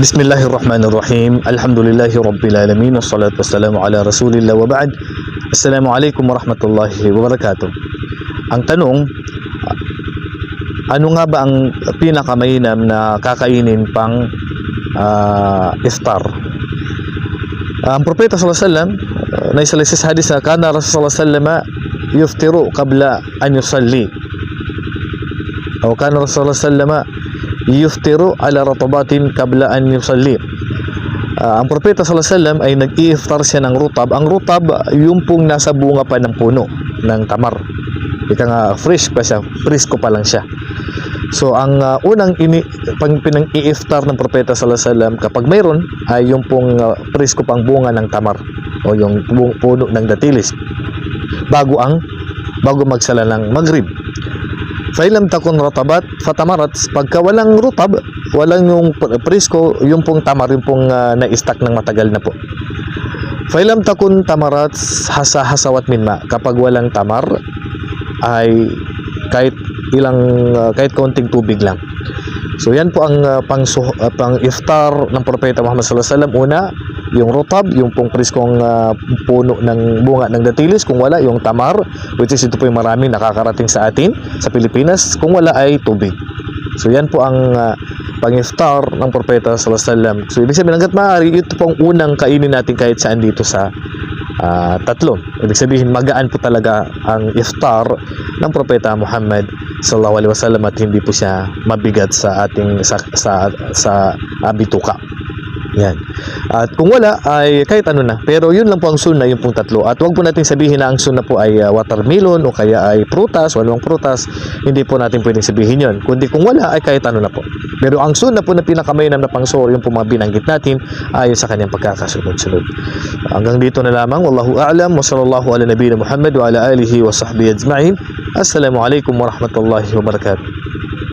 Bismillahirrahmanirrahim. Alhamdulillahi Rabbil Alamin. Wassalatu wassalamu ala Rasulillah wa ba'd. Assalamualaikum warahmatullahi wabarakatuh. Ang tanong, ano nga ba ang pinakamainam na kakainin pang ah, iftar? Ang propeta sallallahu alaihi wasallam uh, naisalisi sa hadis na kana Rasulullah sallallahu alaihi wasallam yuftiru qabla an yusalli. O kana Rasulullah sallallahu alaihi wasallam yuftiru ala ratabatin qabla an yusalli. Ah, ang propeta sallallahu alaihi wasallam ay nag-i-iftar siya ng rutab. Ang rutab yung pong nasa bunga pa ng puno ng tamar. Ika nga fresh pa siya, fresco pa lang siya. So ang ah, unang ini pang pinang i-iftar ng propeta sallallahu alaihi wasallam kapag mayroon ay yung pong uh, fresco pang bunga ng tamar o yung puno ng datilis bago ang bago magsala ng maghrib. Failam takun ratabat fatamarat pagka walang rutab, walang yung pr- presko, yung pong tamar, yung pong ah, na-stack ng matagal na po. Failam takun tamarat hasa hasawat minma. Kapag walang tamar ay kahit ilang ah, kahit konting tubig lang. So yan po ang ah, pang ah, pang iftar ng propeta Muhammad sallallahu alaihi wasallam. Una, yung rotab, yung pong preskong ah, puno ng bunga ng datilis. Kung wala, yung tamar, which is ito po yung maraming nakakarating sa atin sa Pilipinas. Kung wala ay tubig. So yan po ang ah, pang-iftar ng propeta sallallahu alaihi wasallam. So ibig sabihin hangga't maaari ito po ang unang kainin natin kahit saan dito sa ah, tatlo. Ibig sabihin magaan po talaga ang iftar ng propeta Muhammad sallallahu alaihi wasallam at hindi po siya mabigat sa ating sa sa, sa ah, bituka. Yan. At kung wala ay kahit ano na. Pero yun lang po ang sunna, yung pong tatlo. At wag po natin sabihin na ang sunna po ay ah, watermelon o kaya ay prutas, walong prutas. Hindi po natin pwedeng sabihin yun. Kundi kung wala ay kahit ano na po. Pero ang sunna po na pinakamainam na pangsor, yung po mga binanggit natin, ayon sa kanyang pagkakasunod-sunod. Hanggang dito na lamang. Wallahu a'lam wa sallallahu ala nabiyina Muhammad wa ala alihi wa sahbihi ajma'in. Assalamualaikum warahmatullahi wabarakatuh.